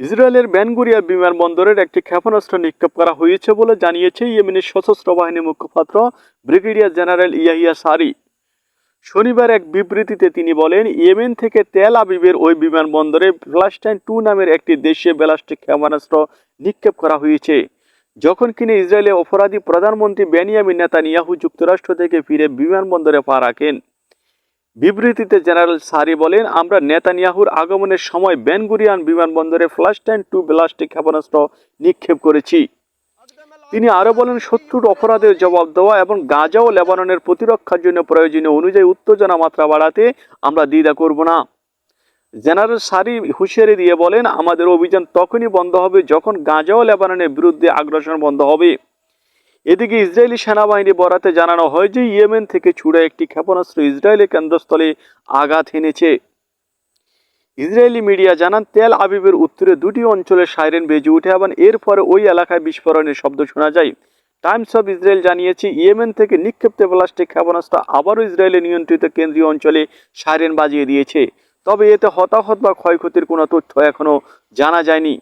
ইসরায়েলের ব্যানগুরিয়া বিমানবন্দরের একটি ক্ষেপণাস্ত্র নিক্ষেপ করা হয়েছে বলে জানিয়েছে ইয়েমেনের সশস্ত্র বাহিনীর মুখপাত্র ব্রিগেডিয়ার জেনারেল ইয়াহিয়া সারি। শনিবার এক বিবৃতিতে তিনি বলেন, ইয়েমেন থেকে তেল আবিবের ওই বিমানবন্দরে প্লাস্টাইন টু নামের একটি দেশীয় ব্যালাস্টিক ক্ষেপণাস্ত্র নিক্ষেপ করা হয়েছে। যখন কিনা ইসরায়েলের অপরাধী প্রধানমন্ত্রী বেনিয়ামিন নেতানিয়াহু যুক্তরাষ্ট্র থেকে ফিরে বিমানবন্দরে পা রাখেন। বিবৃতিতে জেনারেল সারি বলেন, আমরা নেতানিয়াহুর আগমনের সময় বেনগুরিয়ান বিমানবন্দরে ফ্লাস্টাইন টু ব্লাস্টিক ক্ষেপণাস্ত্র নিক্ষেপ করেছি। তিনি আরও বলেন শত্রুর অপরাধের জবাব দেওয়া এবং গাজা ও লেবাননের প্রতিরক্ষার জন্য প্রয়োজনীয় অনুযায়ী উত্তেজনা মাত্রা বাড়াতে আমরা দ্বিধা করব না। জেনারেল সারি হুঁশিয়ারি দিয়ে বলেন, আমাদের অভিযান তখনই বন্ধ হবে যখন গাজা ও লেবাননের বিরুদ্ধে আগ্রাসন বন্ধ হবে। এদিকে ইসরায়েলি সেনাবাহিনী বরাতে জানানো হয় যে ইয়েমেন থেকে ছুড়ে একটি ক্ষেপণাস্ত্র ইসরায়েলের কেন্দ্রস্থলে আঘাত হেনেছে ইসরায়েলি মিডিয়া জানান, তেল আবিবের উত্তরে দুটি অঞ্চলে সাইরেন বেজে উঠে এবং এরপরে ওই এলাকায় বিস্ফোরণের শব্দ শোনা যায়। টাইমস অফ ইসরায়েল জানিয়েছে, ইয়েমেন থেকে নিক্ষিপ্ত প্লাস্টিক ক্ষেপণাস্ত্র আবারও ইসরায়েলের নিয়ন্ত্রিত কেন্দ্রীয় অঞ্চলে সাইরেন বাজিয়ে দিয়েছে। তবে এতে হতাহত বা ক্ষয়ক্ষতির কোনো তথ্য এখনও জানা যায়নি।